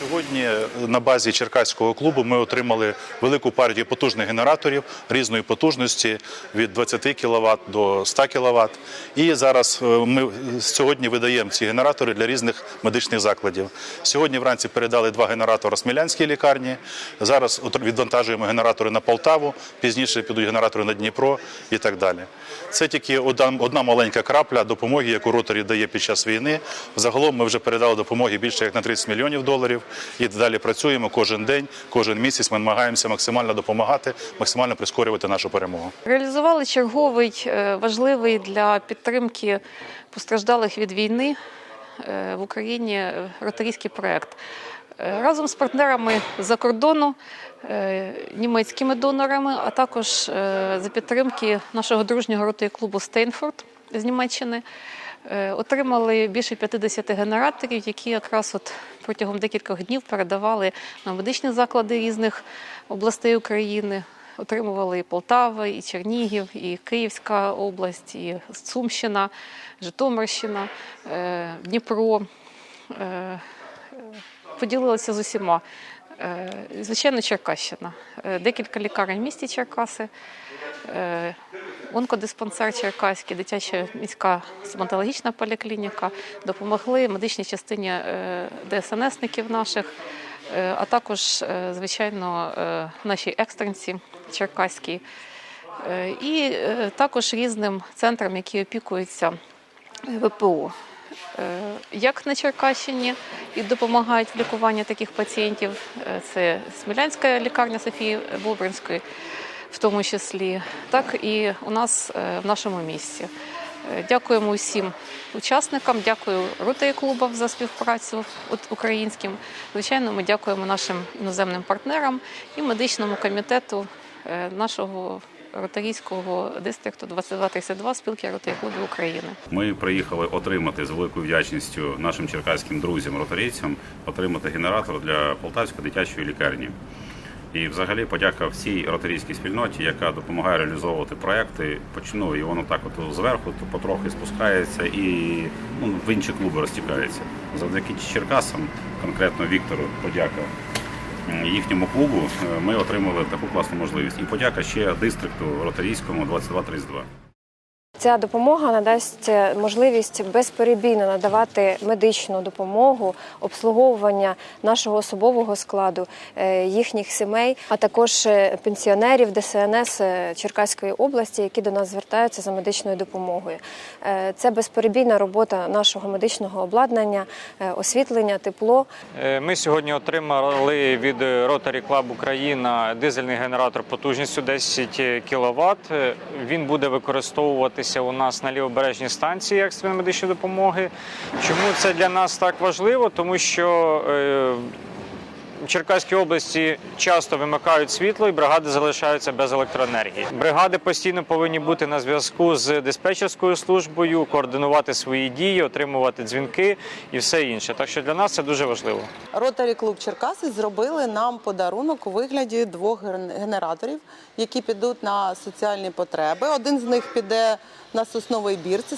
Сьогодні на базі Черкаського клубу ми отримали велику партію потужних генераторів різної потужності від 20 кВт до 100 кВт. І зараз е, ми сьогодні видаємо ці генератори для різних медичних закладів. Сьогодні вранці передали два генератори Смілянській лікарні. Зараз відвантажуємо генератори на Полтаву, пізніше підуть генератори на Дніпро і так далі. Це тільки одна маленька крапля допомоги, яку роторі дає під час війни. Загалом ми вже передали допомоги більше як на 30 мільйонів доларів. І далі працюємо кожен день, кожен місяць. Ми намагаємося максимально допомагати, максимально прискорювати нашу перемогу. Реалізували черговий е, важливий для підтримки постраждалих від війни е, в Україні е, ротарійський проект. Разом з партнерами за кордону, німецькими донорами, а також за підтримки нашого дружнього ротарі клубу Стейнфорд з Німеччини. Е, Отримали більше 50 генераторів, які якраз от протягом декількох днів передавали на медичні заклади різних областей України. Отримували і Полтава, і Чернігів, і Київська область, і Сумщина, Житомирщина, е, Дніпро. Е, Поділилися з усіма. Звичайно, Черкащина. Декілька лікарень в місті Черкаси, онкодиспансер Черкаський, дитяча міська стоматологічна поліклініка допомогли медичній частині е, ДСНСників наших, е, а також, е, звичайно, нашій екстренці Черкаській. І також різним центрам, які опікуються ВПО. Як на Черкащині і допомагають в лікуванні таких пацієнтів, це Смілянська лікарня Софії Бобринської, в тому числі, так і у нас е, в нашому місті. Е, Дякуємо усім учасникам, дякую Ротарі клубам за співпрацю українським. Звичайно, ми дякуємо нашим іноземним партнерам і медичному комітету е, нашого ротарійського дистрикту 2232 спілки ротарі клубів України. Ми приїхали отримати з великою вдячністю нашим черкаським друзям ротарійцям отримати генератор для Полтавської дитячої лікарні. І взагалі подяка всій ротарійській спільноті, яка допомагає реалізовувати проекти. Почну і воно так от зверху то потрохи спускається і ну, в інші клуби розтікається. Завдяки Черкасам, конкретно Віктору, подяка їхньому клубу. е, Ми отримали таку класну можливість. І подяка ще дистрикту ротарійському 2232. Ця допомога надасть можливість безперебійно надавати медичну допомогу, обслуговування нашого особового складу, е, їхніх сімей, а також е, пенсіонерів ДСНС е, Черкаської області, які до нас звертаються за медичною допомогою. Е, Це безперебійна робота нашого медичного обладнання, е, освітлення, тепло. Е, Ми сьогодні отримали від Rotary Club Україна дизельний генератор потужністю 10 кВт. Він буде використовуватися у нас на лівобережній станції екстреної медичної допомоги. Чому це для нас так важливо? Тому що е, в Черкаській області часто вимикають світло і бригади залишаються без електроенергії. Бригади постійно повинні бути на зв'язку з диспетчерською службою, координувати свої дії, отримувати дзвінки і все інше. Так що для нас це дуже важливо. Ротарі клуб Черкаси зробили нам подарунок у вигляді двох ген- генераторів, які підуть на соціальні потреби. Один з них піде на сосновий бір, це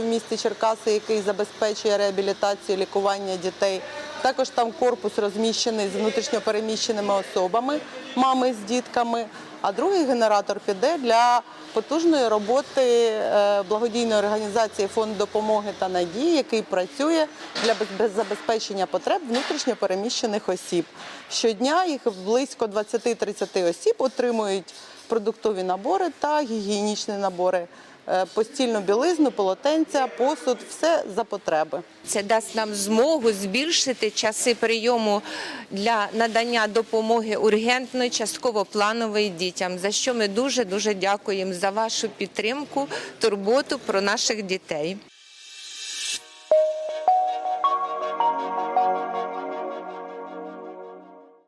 в місті Черкаси, який забезпечує реабілітацію, лікування дітей. Також там корпус розміщений з внутрішньопереміщеними особами, мами з дітками. А другий генератор піде для потужної роботи е, благодійної організації Фонд допомоги та надії, який працює для без- забезпечення потреб внутрішньопереміщених осіб. Щодня їх близько 20-30 осіб отримують продуктові набори та гігієнічні набори. Е, Постільну білизну, полотенця, посуд, все за потреби. Це дасть нам змогу збільшити часи прийому для надання допомоги ургентної, частково планової дітям. За що ми дуже дуже дякуємо за вашу підтримку, турботу про наших дітей.